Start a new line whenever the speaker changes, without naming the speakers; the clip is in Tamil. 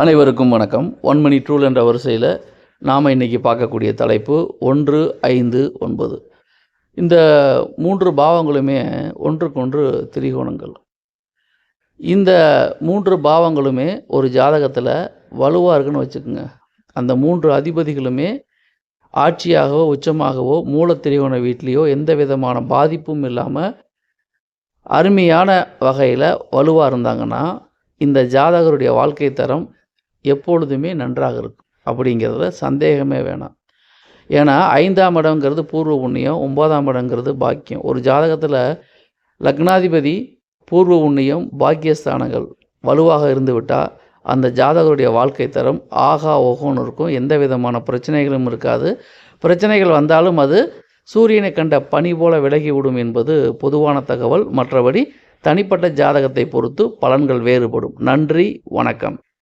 அனைவருக்கும் வணக்கம். ஒன் மணி டூல் என்ற வரிசையில் நாம் இன்றைக்கி பார்க்கக்கூடிய தலைப்பு ஒன்று ஐந்து ஒன்பது. இந்த மூன்று பாவங்களுமே ஒன்றுக்கொன்று திரிகோணங்கள். இந்த மூன்று பாவங்களுமே ஒரு ஜாதகத்தில் வலுவாக இருக்குன்னு வச்சுக்கோங்க. அந்த மூன்று அதிபதிகளுமே ஆட்சியாகவோ உச்சமாகவோ மூலத்திரிகோண வீட்லேயோ எந்த விதமான பாதிப்பும் இல்லாமல் அருமையான வகையில் வலுவாக இருந்தாங்கன்னா இந்த ஜாதகருடைய வாழ்க்கை தரம் எப்பொழுதுமே நன்றாக இருக்கும். அப்படிங்கிறதுல சந்தேகமே வேணாம். ஏன்னா ஐந்தாம் இடங்கிறது பூர்வ புண்ணியம் ஒன்பதாம் இடங்கிறது பாக்கியம். ஒரு ஜாதகத்தில் லக்னாதிபதி பூர்வ புண்ணியம் பாக்கியஸ்தானங்கள் வலுவாக இருந்துவிட்டால் அந்த ஜாதகருடைய வாழ்க்கை தரம் ஆகா ஓகோன்னு இருக்கும். எந்த விதமான பிரச்சனைகளும் இருக்காது. பிரச்சனைகள் வந்தாலும் அது சூரியனை கண்ட பனி போல விலகிவிடும் என்பது பொதுவான தகவல். மற்றபடி தனிப்பட்ட ஜாதகத்தை பொறுத்து பலன்கள் வேறுபடும். நன்றி வணக்கம்.